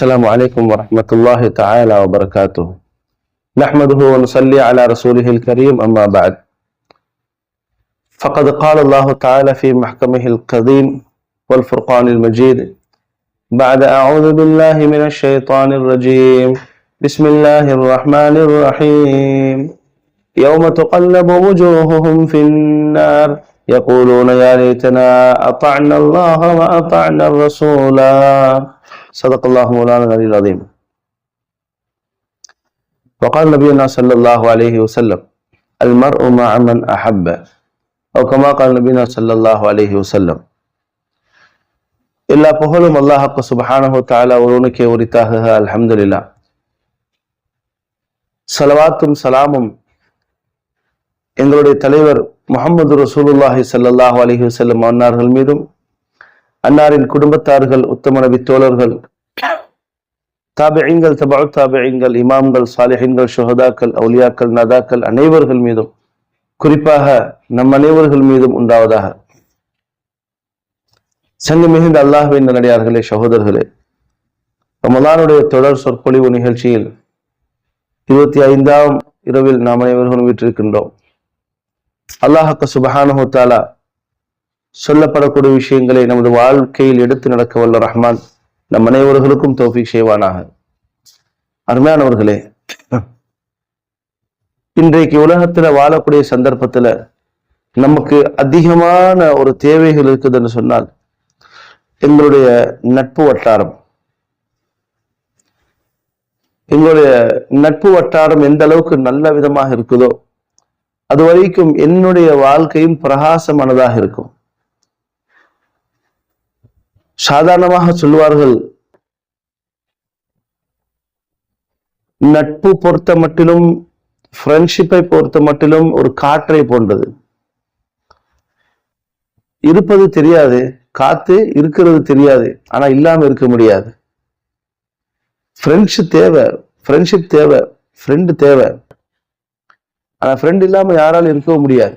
السلام عليكم ورحمة الله تعالى وبركاته. نحمده ونصلي على رسوله الكريم أما بعد. فقد قال الله تعالى في محكمه القديم والفرقان المجيد بعد أعوذ بالله من الشيطان الرجيم. بسم الله الرحمن الرحيم. يوم تقلب وجوههم في النار يقولون يا ليتنا أطعنا الله وأطعنا الرسولا. صدق الله مولانا العلي العظيم وقال نبينا صلى الله عليه وسلم المرء مع من أحب أو كما قال نبينا صلى الله عليه وسلم எல்லா புகழும் அல்லாஹாக்கு சுபஹானஹு தாலா ஒருவனுக்கே உரித்தாக அல்ஹம்துலில்லா சலவாத்தும் சலாமும் எங்களுடைய தலைவர் முகமது ரசூலுல்லாஹி ஸல்லல்லாஹு அலைஹி வஸல்லம் அன்னார்கள் மீதும் அன்னாரின் குடும்பத்தார்கள் உத்தமனவி தோழர்கள் தாபியங்கள் தபால் தாபியங்கள் இமாம்கள் சாலிஹின்கள் சுஹதாக்கள் அவுலியாக்கள் நதாக்கள் அனைவர்கள் மீதும் குறிப்பாக நம் அனைவர்கள் மீதும் உண்டாவதாக. சங்கு மிகுந்த அல்லாஹுவின் நல்லடியார்களே சகோதரர்களே ரமலானுடைய தொடர் சொற்பொழிவு நிகழ்ச்சியில் இருபத்தி ஐந்தாம் இரவில் நாம் அனைவர்களும் வீட்டிருக்கின்றோம் அல்லாஹக்க சுபஹானு தாலா சொல்லப்படக்கூடிய விஷயங்களை நமது வாழ்க்கையில் எடுத்து நடக்க வல்ல ரஹ்மான் நம் அனைவர்களுக்கும் தோஃபிக் செய்வானாக. அருமையானவர்களே இன்றைக்கு உலகத்துல வாழக்கூடிய சந்தர்ப்பத்துல நமக்கு அதிகமான ஒரு தேவைகள் இருக்குதுன்னு சொன்னால் எங்களுடைய நட்பு வட்டாரம். எங்களுடைய நட்பு வட்டாரம் எந்த அளவுக்கு நல்ல விதமாக இருக்குதோ அது வரைக்கும் என்னுடைய வாழ்க்கையும் பிரகாசமானதாக இருக்கும். சாதாரணமாக சொல்லுவார்கள் நட்பு பொறுத்த மட்டிலும் ஃப்ரெண்ட்ஷிப்பை பொறுத்த மட்டிலும் ஒரு காற்றை போன்றது. இருப்பது தெரியாது காத்து இருக்கிறது தெரியாது ஆனா இல்லாம இருக்க முடியாது. ஃப்ரெண்ட்ஷிப் தேவை ஃப்ரெண்ட்ஷிப் தேவை ஃப்ரெண்டு தேவை. ஆனா ஃப்ரெண்ட் இல்லாம யாராலும் இருக்கவும் முடியாது.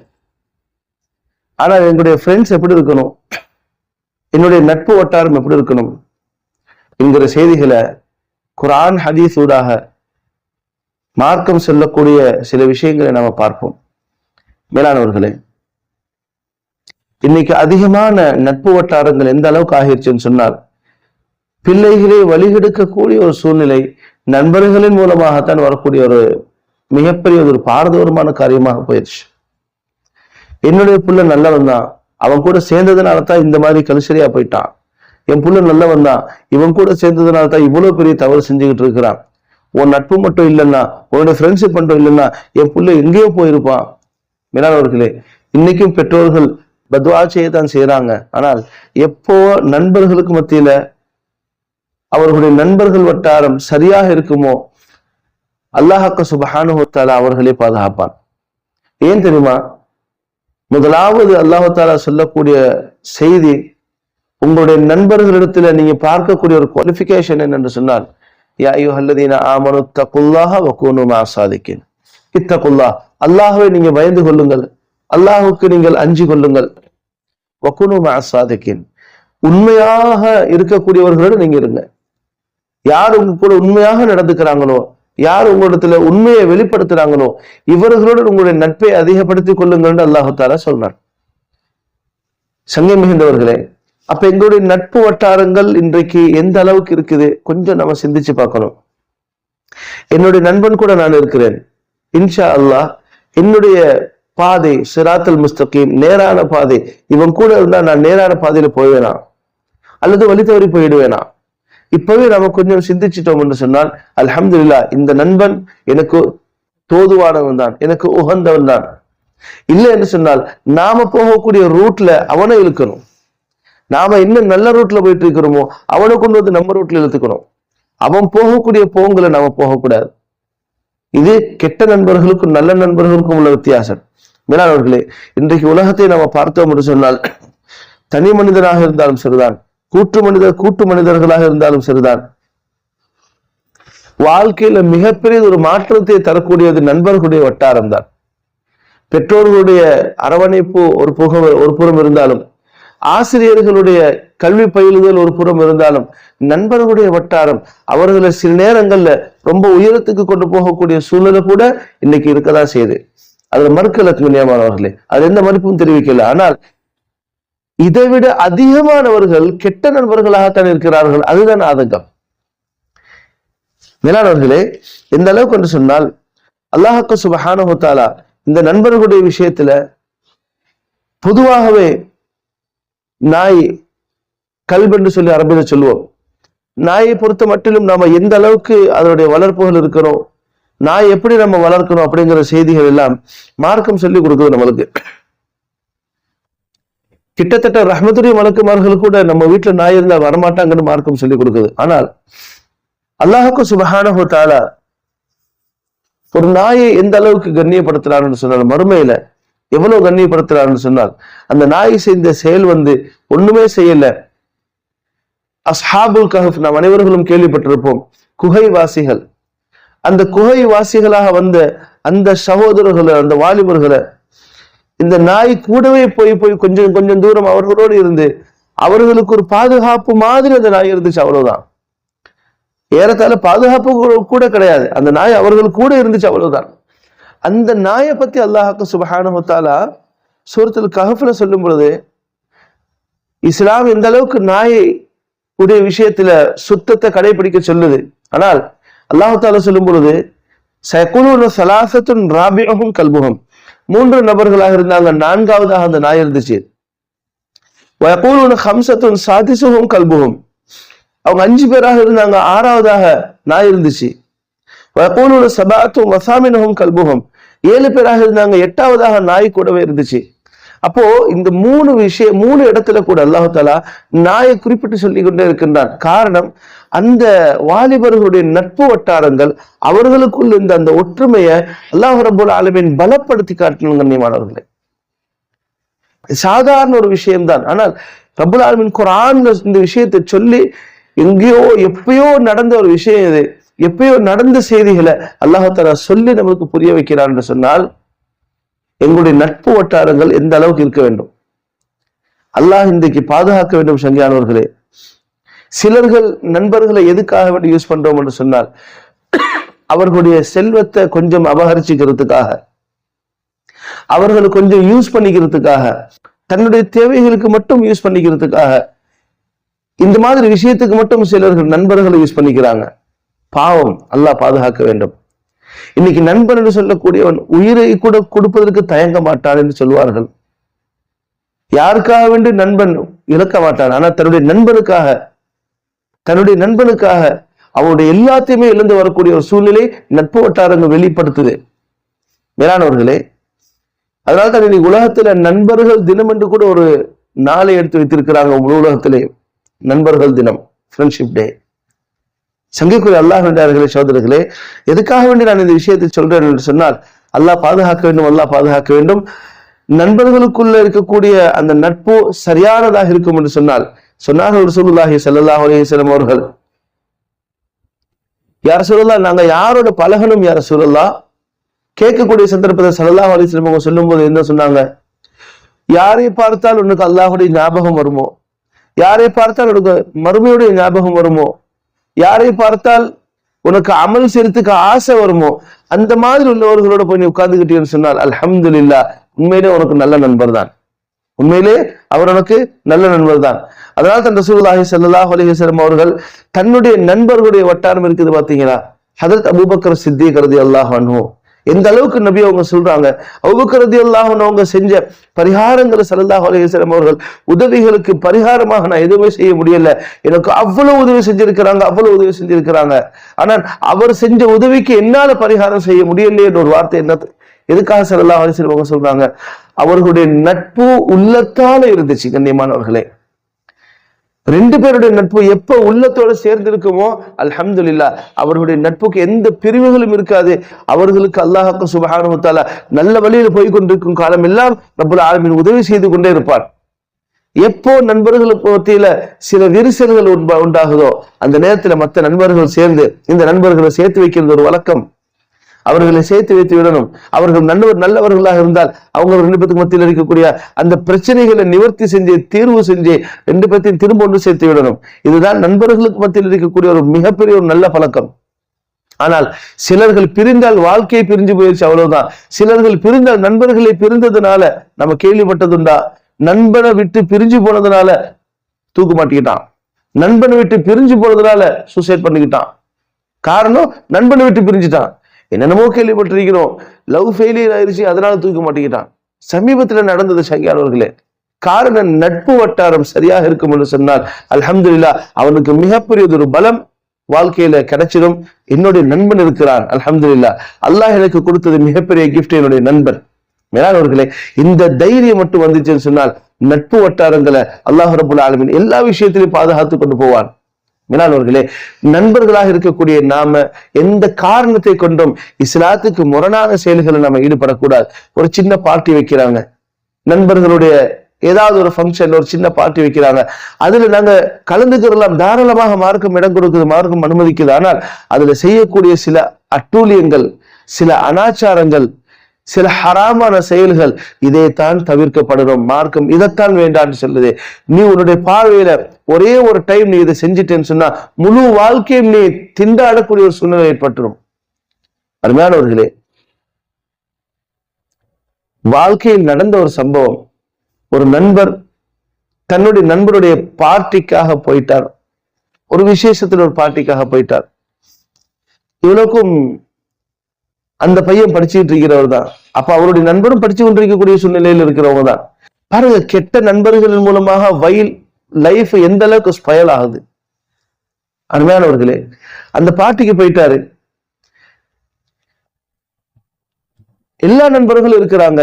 ஆனா எங்களுடைய ஃப்ரெண்ட்ஸ் எப்படி இருக்கணும்? என்னுடைய நட்பு வட்டாரம் எப்படி இருக்கணும்? என்கிற செய்திகளை குரான் ஹதீஸ் ஊடாக மார்க்கம் சொல்லக்கூடிய சில விஷயங்களை நாம பார்ப்போம். மேலானவர்களே இன்னைக்கு அதிகமான நட்பு வட்டாரங்கள் எந்த அளவுக்கு ஆகிருச்சுன்னு சொன்னால் பிள்ளைகளை வழிகெடுக்கக்கூடிய ஒரு சூழ்நிலை நண்பர்களின் மூலமாகத்தான் வரக்கூடிய ஒரு மிகப்பெரிய ஒரு பாரதூரமான காரியமாக போயிடுச்சு. என்னுடைய புள்ள நல்லவன் தான் அவன் கூட சேர்ந்ததுனால தான் இந்த மாதிரி கலுசரியா போயிட்டான். என் புள்ள நல்லவன் தான். இவன் கூட சேர்ந்ததுனால தான் இவ்வளவு பெரிய தவறு செஞ்சுக்கிட்டு இருக்கிறான். உன் நட்பு மட்டும் இல்லைன்னா உன்னோட ஃப்ரெண்ட்ஷிப் மட்டும் இல்லைன்னா என் புள்ள எங்கேயோ போயிருப்பான். மேலானவர்களே இன்னைக்கும் பெற்றோர்கள் பத்வா தான் செய்யறாங்க ஆனால் எப்போ நண்பர்களுக்கு மத்தியில அவர்களுடைய நண்பர்கள் வட்டாரம் சரியாக இருக்குமோ அல்லாஹாக்க சுபஹானு அவர்களே பாதுகாப்பான். ஏன் தெரியுமா? முதலாவது அல்லாஹு தாலா சொல்லக்கூடிய செய்தி உங்களுடைய நண்பர்களிடத்துல நீங்க பார்க்கக்கூடிய ஒரு குவாலிபிகேஷன் என்னென்று சொன்னால் யா ஐயுஹல்லதீன ஆமனு தகுல்லாஹ வக்கூனு சாதிக்கின். இத்தகுல்லா அல்லாஹுவை நீங்க பயந்து கொள்ளுங்கள். அல்லாஹுக்கு நீங்கள் அஞ்சு கொள்ளுங்கள். வக்குனுமா சாதிக்கின். உண்மையாக இருக்கக்கூடியவர்களோடு நீங்க இருங்க. யார் உங்க கூட உண்மையாக நடந்துக்கிறாங்களோ யார் உங்களிடத்துல உண்மையை வெளிப்படுத்துறாங்களோ இவர்களுடன் உங்களுடைய நட்பை அதிகப்படுத்திக் கொள்ளுங்கள் அல்லாஹு தாலா சொல்றார் சங்கை மிகுந்தவர்களே அப்ப எங்களுடைய நட்பு வட்டாரங்கள் இன்றைக்கு எந்த அளவுக்கு இருக்குது? கொஞ்சம் நம்ம சிந்திச்சு பார்க்கணும். என்னுடைய நண்பன் கூட நான் இருக்கிறேன். இன்ஷா அல்லாஹ் என்னுடைய பாதை சிராத்தல் முஸ்தகீம் நேரான பாதை. இவன் கூட இருந்தா நான் நேரான பாதையில போயிடுவேனா அல்லது வழி தவறி போயிடுவேனா? இப்பவே நம்ம கொஞ்சம் சிந்திச்சிட்டோம் என்று சொன்னால் அல்ஹம்துல்லா இந்த நண்பன் எனக்கு தோதுவானவன் தான் எனக்கு உகந்தவன் தான். இல்லை என்று சொன்னால் நாம போகக்கூடிய ரூட்ல அவனை இழுக்கணும். நாம என்ன நல்ல ரூட்ல போயிட்டு இருக்கிறோமோ அவனை கொண்டு வந்து நம்ம ரூட்ல இழுத்துக்கணும். அவன் போகக்கூடிய போங்களை நாம போகக்கூடாது. இது கெட்ட நண்பர்களுக்கும் நல்ல நண்பர்களுக்கும் உள்ள வித்தியாசம். மேலானவர்களே இன்றைக்கு உலகத்தை நாம பார்த்தோம் என்று சொன்னால் தனி மனிதனாக இருந்தாலும் சரிதான். கூட்டு மனிதர் கூட்டு மனிதர்களாக இருந்தாலும் சரிதான். வாழ்க்கையில மிகப்பெரிய ஒரு மாற்றத்தை தரக்கூடியது நண்பர்களுடைய வட்டாரம் தான். பெற்றோர்களுடைய அரவணைப்பு ஒரு புக ஒரு புறம் இருந்தாலும் ஆசிரியர்களுடைய கல்வி பயிலுதல் ஒரு புறம் இருந்தாலும் நண்பர்களுடைய வட்டாரம் அவர்களை சில நேரங்கள்ல ரொம்ப உயரத்துக்கு கொண்டு போகக்கூடிய சூழ்நிலை கூட இன்னைக்கு இருக்கதான் செய்யுது. அதுல மறுக்கல நியமானவர்களே அது எந்த மறுப்பும் தெரிவிக்கல. ஆனால் இதை விட அதிகமானவர்கள் கெட்ட நண்பர்களாகத்தான் இருக்கிறார்கள். அதுதான் ஆதங்கம். மேலானவர்களே எந்த அளவுக்கு என்று சொன்னால் அல்லாஹாக்கு சுபஹானுத்தாலா இந்த நண்பர்களுடைய விஷயத்துல பொதுவாகவே நாய் கல்வி என்று சொல்லி அரபில சொல்லுவோம். நாயை பொறுத்த மட்டிலும் நாம எந்த அளவுக்கு அதனுடைய வளர்ப்புகள் இருக்கிறோம் நாய் எப்படி நம்ம வளர்க்கணும் அப்படிங்கிற செய்திகள் எல்லாம் மார்க்கம் சொல்லி கொடுக்குது நம்மளுக்கு. கிட்டத்தட்ட ரஹமத்துடைய மலக்குமார்கள் கூட நம்ம வீட்டுல நாய் இருந்தா வரமாட்டாங்கன்னு மார்க்கம் சொல்லி கொடுக்குது. ஆனால் அல்லாஹுக்கு சுபஹானஹு தாலா ஒரு நாயை எந்த அளவுக்கு கண்ணியப்படுத்துறாருன்னு சொன்னால் மறுமையில எவ்வளவு கண்ணியப்படுத்துறாருன்னு சொன்னால் அந்த நாய் செய்த செயல் வந்து ஒண்ணுமே செய்யல. அஸ்ஹாபுல் கஹப் நாம் அனைவர்களும் கேள்விப்பட்டிருப்போம். குகை வாசிகள் அந்த குகை வாசிகளாக வந்த அந்த சகோதரர்களை அந்த வாலிபர்களை இந்த நாய் கூடவே போய் போய் கொஞ்சம் கொஞ்சம் தூரம் அவர்களோடு இருந்து அவர்களுக்கு ஒரு பாதுகாப்பு மாதிரி அந்த நாய் இருந்துச்சு அவ்வளவுதான். ஏறத்தாழ பாதுகாப்பு கூட- கூட கிடையாது. அந்த நாய் அவர்கள் கூட இருந்துச்சு அவ்வளவுதான். அந்த நாயை பத்தி அல்லாஹாக்கு சுபஹானுத்தாலா சூரத்தில் கஹஃப்ல சொல்லும் பொழுது இஸ்லாம் எந்த அளவுக்கு நாயை உடைய விஷயத்துல சுத்தத்தை கடைபிடிக்க சொல்லுது. ஆனால் அல்லாஹால சொல்லும் பொழுது சகுனு சலாசத்துன் ராபியகும் கல்புகம் மூன்று நபர்களாக இருந்தாங்க. நான்காவதாக அந்த நாய் இருந்துச்சு. வயகூலுன ஹம்சத்துன் சாதிசுகும் கல்புகும் அவங்க அஞ்சு பேராக இருந்தாங்க. ஆறாவதாக நாய் இருந்துச்சு. வயகூலுன சபாத்தும் வசாமினகும் கல்புகம் ஏழு பேராக இருந்தாங்க. எட்டாவதாக நாய் கூடவே இருந்துச்சு. அப்போ இந்த மூணு விஷயம் மூணு இடத்துல கூட அல்லாஹு தாலா நாயை குறிப்பிட்டு சொல்லி கொண்டே இருக்கின்றான். காரணம் அந்த வாலிபர்களுடைய நட்பு வட்டாரங்கள் அவர்களுக்குள் இருந்த அந்த ஒற்றுமையை அல்லாஹ் ரபுல் ஆலமின் பலப்படுத்தி காட்டணும் கண்ணியமானவர்களே. சாதாரண ஒரு விஷயம்தான். ஆனால் ரபுல் ஆலமின் குரான் இந்த விஷயத்தை சொல்லி எங்கேயோ எப்பயோ நடந்த ஒரு விஷயம் இது. எப்பயோ நடந்த செய்திகளை அல்லாஹால சொல்லி நம்மளுக்கு புரிய வைக்கிறான் என்று சொன்னால் எங்களுடைய நட்பு வட்டாரங்கள் எந்த அளவுக்கு இருக்க வேண்டும்? அல்லாஹ் இன்றைக்கு பாதுகாக்க வேண்டும் சங்கியானவர்களே. சிலர்கள் நண்பர்களை எதுக்காக வேண்டி யூஸ் பண்றோம் என்று சொன்னால் அவர்களுடைய செல்வத்தை கொஞ்சம் அபகரிச்சுக்கிறதுக்காக அவர்களை கொஞ்சம் யூஸ் பண்ணிக்கிறதுக்காக தன்னுடைய தேவைகளுக்கு மட்டும் யூஸ் பண்ணிக்கிறதுக்காக இந்த மாதிரி விஷயத்துக்கு மட்டும் சிலர்கள் நண்பர்களை யூஸ் பண்ணிக்கிறாங்க. பாவம் அல்லாஹ் பாதுகாக்க வேண்டும். இன்னைக்கு நண்பன் என்று சொல்லக்கூடியவன் உயிரை கூட கொடுப்பதற்கு தயங்க மாட்டான் என்று சொல்வார்கள் யாருக்காக வேண்டி நண்பன் இழக்க மாட்டான்? ஆனா தன்னுடைய நண்பனுக்காக தன்னுடைய நண்பனுக்காக அவனுடைய எல்லாத்தையுமே இழந்து வரக்கூடிய ஒரு சூழ்நிலை நட்பு வட்டாரங்கள் வெளிப்படுத்துது. மேலானவர்களே அதனால தான் இன்னைக்கு உலகத்துல நண்பர்கள் தினம் என்று கூட ஒரு நாளை எடுத்து வைத்திருக்கிறாங்க முழு உலகத்திலே. நண்பர்கள் தினம் ஃப்ரெண்ட்ஷிப் டே சங்கைக்குரிய அல்லாஹ் வேண்டார்களே சோதரர்களே எதுக்காக வேண்டி நான் இந்த விஷயத்தை சொல்றேன் என்று சொன்னால் அல்லாஹ் பாதுகாக்க வேண்டும் அல்லாஹ் பாதுகாக்க வேண்டும். நண்பர்களுக்குள்ள இருக்கக்கூடிய அந்த நட்பு சரியானதாக இருக்கும் என்று சொன்னால் சொன்னார்கள் ஒரு சூழ்நிலாகி அலைஹி வஸல்லம் அவர்கள் யார் சொல்லலாம் நாங்க யாரோட பழகணும் யார சொல்லலா கேட்கக்கூடிய சந்தர்ப்பத்தை ஸல்லல்லாஹு அலைஹி அவங்க சொல்லும் சொல்லும்போது என்ன சொன்னாங்க? யாரை பார்த்தால் உனக்கு அல்லாஹுடைய ஞாபகம் வருமோ? யாரை பார்த்தால் உனக்கு மறுமையுடைய ஞாபகம் வருமோ? யாரை பார்த்தால் உனக்கு அமல் செய்யறதுக்கு ஆசை வருமோ? அந்த மாதிரி உள்ளவர்களோட போய் நீ உட்கார்ந்துக்கிட்டீங்கன்னு சொன்னால் அல்ஹம்துலில்லா உண்மையிலே உனக்கு நல்ல நண்பர் தான் உண்மையிலே அவர் உனக்கு நல்ல நண்பர் தான் அதனால தன் ரசூல்லாஹி சல்லாஹ் அலைஹி அவர்கள் தன்னுடைய நண்பர்களுடைய வட்டாரம் இருக்குது பாத்தீங்களா ஹதரத் அபூபக்கர் சித்திக் அல்லாஹ் அன்ஹு. எந்த அளவுக்கு நபி அவங்க சொல்றாங்க? அபூபக்கர் ரலியல்லாஹு அவங்க செஞ்ச பரிகாரங்களை ஸல்லல்லாஹு அலைஹி அவர்கள் உதவிகளுக்கு பரிகாரமாக நான் எதுவுமே செய்ய முடியல. எனக்கு அவ்வளவு உதவி செஞ்சிருக்கிறாங்க அவ்வளவு உதவி செஞ்சிருக்கிறாங்க. ஆனால் அவர் செஞ்ச உதவிக்கு என்னால பரிகாரம் செய்ய முடியலையே என்ற ஒரு வார்த்தை என்ன? எதுக்காக ஸல்லல்லாஹு அலைஹி அவங்க சொல்றாங்க? அவர்களுடைய நட்பு உள்ளத்தால இருந்துச்சு கண்ணியமானவர்களே. ரெண்டு பேருடைய நட்பு எப்ப உள்ளத்தோட சேர்ந்து இருக்குமோ அல்ஹம்துலில்லா அவர்களுடைய நட்புக்கு எந்த பிரிவுகளும் இருக்காது. அவர்களுக்கு அல்லாஹாக்கு சுபஹானஹு நல்ல வழியில் போய் கொண்டிருக்கும் காலம் எல்லாம் நம்மள ஆளுமின் உதவி செய்து கொண்டே இருப்பார். எப்போ நண்பர்களுக்கு மத்தியில சில விரிசல்கள் உண்டாகுதோ அந்த நேரத்துல மற்ற நண்பர்கள் சேர்ந்து இந்த நண்பர்களை சேர்த்து வைக்கிறது ஒரு வழக்கம். அவர்களை சேர்த்து வைத்து விடணும். அவர்கள் நல்லவர் நல்லவர்களாக இருந்தால் அவங்க ரெண்டு பேத்துக்கு மத்தியில் இருக்கக்கூடிய அந்த பிரச்சனைகளை நிவர்த்தி செஞ்சு தீர்வு செஞ்சு ரெண்டு பேர்த்தையும் திரும்ப ஒன்று சேர்த்து விடணும். இதுதான் நண்பர்களுக்கு மத்தியில் இருக்கக்கூடிய ஒரு மிகப்பெரிய ஒரு நல்ல பழக்கம். ஆனால் சிலர்கள் பிரிந்தால் வாழ்க்கையை பிரிஞ்சு போயிடுச்சு அவ்வளவுதான். சிலர்கள் பிரிந்தால் நண்பர்களை பிரிந்ததுனால நம்ம கேள்விப்பட்டதுண்டா? நண்பனை விட்டு பிரிஞ்சு போனதுனால தூக்கு மாட்டிக்கிட்டான். நண்பனை விட்டு பிரிஞ்சு போனதுனால சூசைட் பண்ணிக்கிட்டான். காரணம் நண்பனை விட்டு பிரிஞ்சுட்டான். என்னென்னமோ கேள்விப்பட்டிருக்கிறோம். லவ் ஃபெயிலியர் ஆயிடுச்சு அதனால தூக்க மாட்டேங்கிட்டான் சமீபத்துல நடந்தது சங்கியானவர்களே காரணம் நட்பு வட்டாரம் சரியாக இருக்கும் என்று சொன்னால் அலமதுல்லா அவனுக்கு மிகப்பெரியது ஒரு பலம் வாழ்க்கையில கிடைச்சிடும். என்னுடைய நண்பன் இருக்கிறான் அலமதுல்லா அல்லாஹ் எனக்கு கொடுத்தது மிகப்பெரிய கிஃப்ட் என்னுடைய நண்பன். மேலானவர்களே இந்த தைரியம் மட்டும் வந்துச்சுன்னு சொன்னால் நட்பு வட்டாரங்களை அல்லாஹ் ரபுல் ஆலமின் எல்லா விஷயத்திலையும் பாதுகாத்து கொண்டு போவான். மேலானவர்களே நண்பர்களாக இருக்கக்கூடிய நாம எந்த காரணத்தை கொண்டும் இஸ்லாத்துக்கு முரணான செயல்களை நம்ம ஈடுபடக்கூடாது. ஒரு சின்ன பார்ட்டி வைக்கிறாங்க. நண்பர்களுடைய ஏதாவது ஒரு ஃபங்க்ஷன் ஒரு சின்ன பார்ட்டி வைக்கிறாங்க. அதுல நாங்க கலந்துக்கிறலாம் தாராளமாக மார்க்கம் இடம் கொடுக்குது மார்க்கம் அனுமதிக்குது. ஆனால் அதுல செய்யக்கூடிய சில அட்டூழியங்கள் சில அனாச்சாரங்கள் சில ஹராமான செயல்கள் இதைத்தான் தவிர்க்கப்படணும் மார்க்கம் இதைத்தான் வேண்டான்னு சொல்லுது. நீ உன்னுடைய பார்வையில ஒரே ஒரு டைம் நீ இதை செஞ்சிட்டேன்னு சொன்னா முழு வாழ்க்கையும் நீ திண்டாடக்கூடிய ஒரு சூழ்நிலை ஏற்பட்டுரும். அருமையானவர்களே வாழ்க்கையில் நடந்த ஒரு சம்பவம். ஒரு நண்பர் தன்னுடைய நண்பருடைய பார்ட்டிக்காக போயிட்டார். ஒரு விசேஷத்தில் ஒரு பார்ட்டிக்காக போயிட்டார். இவனுக்கும் அந்த பையன் படிச்சுட்டு இருக்கிறவர் தான். அப்ப அவருடைய நண்பரும் படிச்சு கொண்டிருக்கக்கூடிய சூழ்நிலையில் இருக்கிறவங்க தான். பாருங்க கெட்ட நண்பர்களின் மூலமாக வயல் லைஃப் எந்த அளவுக்கு ஸ்பயல் ஆகுது? அருமையானவர்களே அந்த பாட்டிக்கு போயிட்டாரு. எல்லா நண்பர்களும் இருக்கிறாங்க.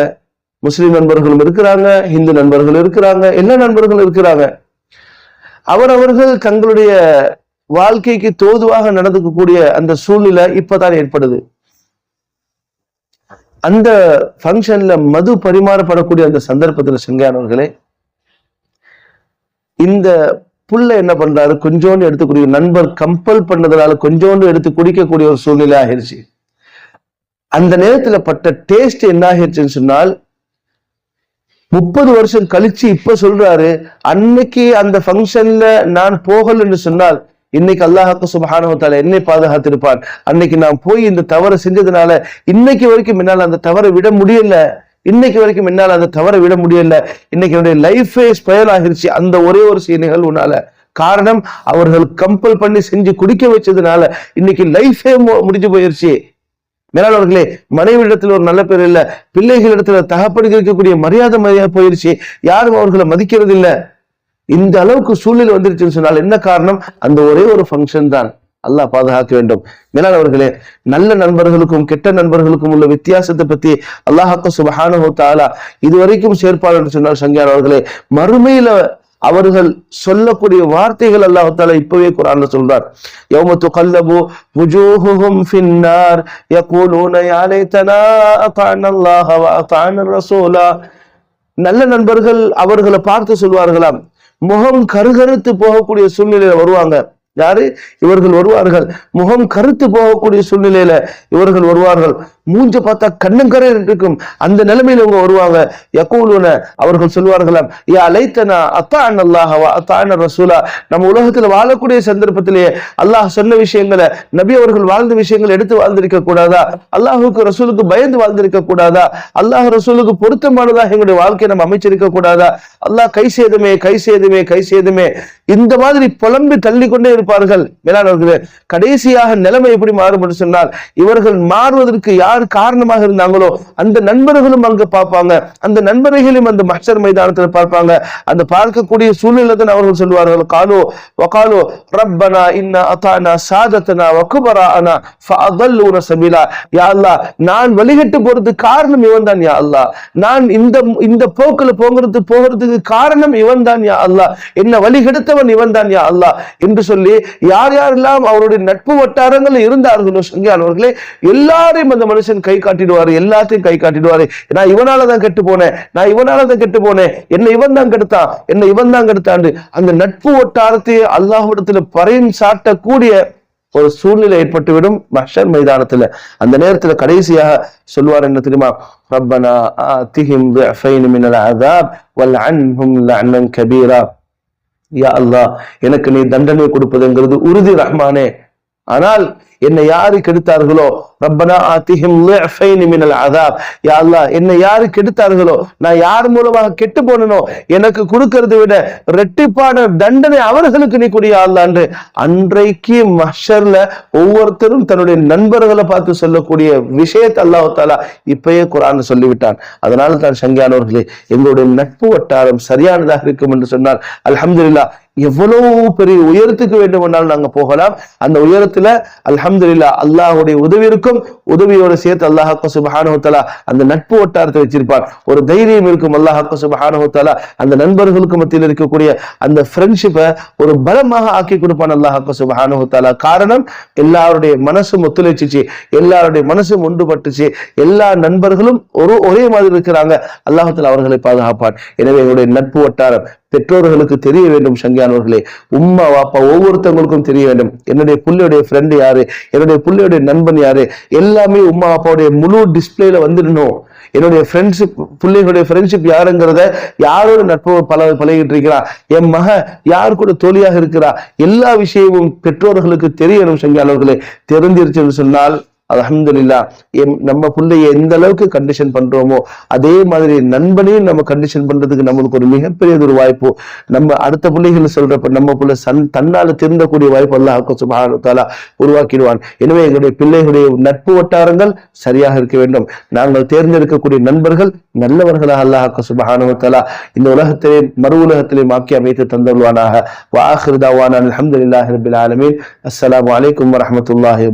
முஸ்லிம் நண்பர்களும் இருக்கிறாங்க இந்து நண்பர்கள் இருக்கிறாங்க எல்லா நண்பர்களும் இருக்கிறாங்க. அவரவர்கள் தங்களுடைய வாழ்க்கைக்கு தோதுவாக நடந்துக்கக்கூடிய அந்த சூழ்நிலை இப்பதான் ஏற்படுது. அந்த ஃபங்க்ஷன்ல மது பரிமாறப்படக்கூடிய அந்த சந்தர்ப்பத்துல சிங்கானவர்களே இந்த புள்ள என்ன பண்றாரு? கொஞ்சோண்டு எடுத்துக்கூடிய நண்பர் கம்பல் பண்ணதுனால கொஞ்சோண்டு எடுத்து குடிக்கக்கூடிய ஒரு சூழ்நிலை ஆகிருச்சு. அந்த நேரத்துல பட்ட டேஸ்ட் என்ன ஆகிருச்சுன்னு சொன்னால் முப்பது வருஷம் கழிச்சு இப்ப சொல்றாரு அன்னைக்கு அந்த ஃபங்க்ஷன்ல நான் போகலன்னு சொன்னால் இன்னைக்கு அல்லாஹாக்கு சுபஹானவத்தால என்னை பாதுகாத்திருப்பான் அன்னைக்கு நான் போய் இந்த தவறை செஞ்சதுனால இன்னைக்கு வரைக்கும் என்னால் அந்த தவறை விட முடியல. இன்னைக்கு வரைக்கும் என்னால் அந்த தவறை விட முடியல. இன்னைக்கு என்னுடைய லைஃபே ஸ்பயல் ஆகிருச்சு. அந்த ஒரே ஒரு சில நிகழ்வுனால காரணம் அவர்கள் கம்பல் பண்ணி செஞ்சு குடிக்க வச்சதுனால இன்னைக்கு லைஃபே முடிஞ்சு போயிருச்சு. மேலாளர்களே மனைவியிடத்தில் ஒரு நல்ல பேர் இல்லை. பிள்ளைகளிடத்துல இடத்துல இருக்கக்கூடிய மரியாதை மரியாதை போயிருச்சு. யாரும் அவர்களை மதிக்கிறது இல்லை இந்த அளவுக்கு சூழ்நிலை வந்துருச்சுன்னு சொன்னால் என்ன காரணம்? அந்த ஒரே ஒரு ஃபங்க்ஷன் தான். அல்லாஹ் பாதுகாக்க வேண்டும். மேலானவர்களே நல்ல நண்பர்களுக்கும் கெட்ட நண்பர்களுக்கும் உள்ள வித்தியாசத்தை பத்தி அல்லாஹாக்க சுபஹானஹு தாலா இதுவரைக்கும் செயற்பாடு என்று சொன்னார் சங்கியார் அவர்களே மறுமையில அவர்கள் சொல்லக்கூடிய வார்த்தைகள் அல்லாஹால இப்பவே குரான்ல சொல்றார். யௌம கல்லபு வுஜூஹுஹும் ஃபின்னார் யகூலூன யா லைத்தனா அதான அல்லாஹ வ அதான ரசூலா. நல்ல நண்பர்கள் அவர்களை பார்த்து சொல்வார்களாம். முகம் கருகருத்து போகக்கூடிய சூழ்நிலையில வருவாங்க. யாரு? இவர்கள் வருவார்கள். முகம் கருத்து போகக்கூடிய சூழ்நிலையில இவர்கள் வருவார்கள். மூஞ்ச பார்த்தா கண்ணுங்கரை இருக்கும் அந்த நிலைமையில இவங்க வருவாங்க. யக்கூலுன அவர்கள் சொல்வார்களாம் யா அலைத்தனா அத்தான் அல்லாஹ் அத்தான் ரசூலா. நம்ம உலகத்தில் வாழக்கூடிய சந்தர்ப்பத்திலேயே அல்லாஹ் சொன்ன விஷயங்களை நபி அவர்கள் வாழ்ந்த விஷயங்களை எடுத்து வாழ்ந்திருக்க கூடாதா? அல்லாஹுக்கு ரசூலுக்கு பயந்து வாழ்ந்திருக்க கூடாதா? அல்லாஹ் ரசூலுக்கு பொருத்தமானதாக எங்களுடைய வாழ்க்கையை நம்ம அமைச்சிருக்க கூடாதா? அல்லாஹ் கை சேதமே கை செய்தமே கை சேதமே. இந்த மாதிரி புலம்பி தள்ளிக்கொண்டே இருப்பார்கள். மேலானவர்களே கடைசியாக நிலைமை எப்படி மாறும் என்று சொன்னால் இவர்கள் மாறுவதற்கு யார் யார் காரணமாக இருந்தாங்களோ அந்த நண்பர்களும் அங்கு பார்ப்பாங்க. அந்த நண்பர்களையும் அந்த மஹ்ஷர் மைதானத்தில் பார்ப்பாங்க. அந்த பார்க்கக்கூடிய சூழ்நிலை தான் அவர்கள் சொல்வார்கள் காலோ வகாலோ ரப்பனா இன்னா அத்தானா சாதத்தனா வக்குபரா வக்குபரானா ஃபஅதல்லூன சபீலா. யா அல்லாஹ் நான் வழிகட்டு போறதுக்கு காரணம் இவன் தான் யா அல்லாஹ். நான் இந்த இந்த போக்கில் போகிறது போகிறதுக்கு காரணம் இவன் தான் யா அல்லாஹ். என்ன வழிகெடுத்தவன் இவன் தான் யா அல்லாஹ். என்று சொல்லி யார் யாரெல்லாம் அவருடைய நட்பு வட்டாரங்கள் இருந்தார்களோ சங்கியானவர்களே எல்லாரையும் அந்த மனுஷன் கை காட்டிடுவாரு எல்லாத்தையும் கை காட்டிடுவாரு நான் இவனால தான் கெட்டு போனேன் நான் இவனால தான் கெட்டு போனேன் என்ன இவன் தான் கெடுத்தான் என்ன இவன் தான் கெடுத்தாண்டு அந்த நட்பு வட்டாரத்தை அல்லாஹ்விடத்துல பறையும் சாட்டக்கூடிய ஒரு சூழ்நிலை ஏற்பட்டுவிடும் மஹ்ஷர் மைதானத்துல அந்த நேரத்துல கடைசியாக சொல்லுவார் என்ன தெரியுமா ரப்பனா ஆத்திஹிம் ضعفين من العذاب والعنهم لعنا كبيرا யா அல்லாஹ் எனக்கு நீ தண்டனை கொடுப்பதுங்கிறது உறுதி ரஹ்மானே ஆனால் என்னை யாரு கெடுத்தார்களோ? ரப்பனா ஆத்திஹிம் மினல் அதாப் யா என்னை யாரு கெடுத்தார்களோ? நான் யார் மூலமாக கெட்டு போனனோ? எனக்கு கொடுக்கறதை விட ரெட்டிப்பான தண்டனை அவர்களுக்கு நீ கூடிய ஆள்லான்று அன்றைக்கு மஷர்ல ஒவ்வொருத்தரும் தன்னுடைய நண்பர்களை பார்த்து சொல்லக்கூடிய விஷயத்தை அல்லாஹ் தாலா இப்பயே குரான் சொல்லிவிட்டான். அதனால தான் சங்கியானவர்களே எங்களுடைய நட்பு வட்டாரம் சரியானதாக இருக்கும் என்று சொன்னார் அலமதுல்லா எவ்வளவு பெரிய உயரத்துக்கு வேண்டுமானாலும் நாங்க போகலாம். அந்த உயரத்துல அல்ஹம்துலில்லா அல்லாஹுடைய உதவி இருக்கும். உதவியோட சேர்த்து அல்லாஹாக்கு சுபஹானுத்தலா அந்த நட்பு வட்டாரத்தை வச்சிருப்பார். ஒரு தைரியம் இருக்கும் அல்லாஹாக்கு சுபஹானுத்தலா அந்த நண்பர்களுக்கு மத்தியில் இருக்கக்கூடிய அந்த ஃப்ரெண்ட்ஷிப்பை ஒரு பலமாக ஆக்கி கொடுப்பான் அல்லாஹாக்கு சுபஹானுத்தாலா காரணம் எல்லாருடைய மனசும் ஒத்துழைச்சிச்சு. எல்லாருடைய மனசும் ஒன்றுபட்டுச்சு. எல்லா நண்பர்களும் ஒரு ஒரே மாதிரி இருக்கிறாங்க. அல்லாஹத்தில் அவர்களை பாதுகாப்பான் எனவே எங்களுடைய நட்பு வட்டாரம் பெற்றோர்களுக்கு தெரிய வேண்டும் சங்கியானவர்களே உம்மா வாப்பா ஒவ்வொருத்தவங்களுக்கும் தெரிய வேண்டும். என்னுடைய புள்ளியுடைய ஃப்ரெண்டு யாரு? என்னுடைய புள்ளியுடைய நண்பன் யாரு? எல்லாமே உம்மா அப்பாவுடைய முழு டிஸ்பிளேல வந்துடணும். என்னுடைய ஃப்ரெண்ட்ஷிப் பிள்ளைகளுடைய ஃப்ரெண்ட்ஷிப் யாருங்கிறத யாரோட நட்பு பல பழகிட்டு இருக்கிறா என் மக யார் கூட தோழியாக இருக்கிறா? எல்லா விஷயமும் பெற்றோர்களுக்கு தெரியணும் சங்கியாளர்களே தெரிஞ்சிருச்சுன்னு சொன்னால் அலமதுல்லா எம் நம்ம பிள்ளைய எந்த அளவுக்கு கண்டிஷன் பண்றோமோ அதே மாதிரி நண்பனையும் நம்ம கண்டிஷன் பண்றதுக்கு நம்மளுக்கு ஒரு மிகப்பெரிய ஒரு வாய்ப்பு. நம்ம அடுத்த பிள்ளைகள் சொல்றப்ப நம்ம பிள்ளை சன் தன்னால திருந்தக்கூடிய வாய்ப்பு அல்லாஹ் சுப்ஹானஹு உருவாக்கிடுவான். எனவே எங்களுடைய பிள்ளைகளுடைய நட்பு வட்டாரங்கள் சரியாக இருக்க வேண்டும். நாங்கள் தேர்ந்தெடுக்கக்கூடிய நண்பர்கள் நல்லவர்களாக அல்லாஹ் சுப்ஹானஹு இந்த உலகத்திலே மறு உலகத்திலே மாக்கி அமைத்து தந்தருவானாக வாஹிர் தாவான அல்ஹம்துலில்லாஹி ரபில் ஆலமீன். அஸ்ஸலாமு அலைக்கும் வரஹ்மத்துல்லாஹி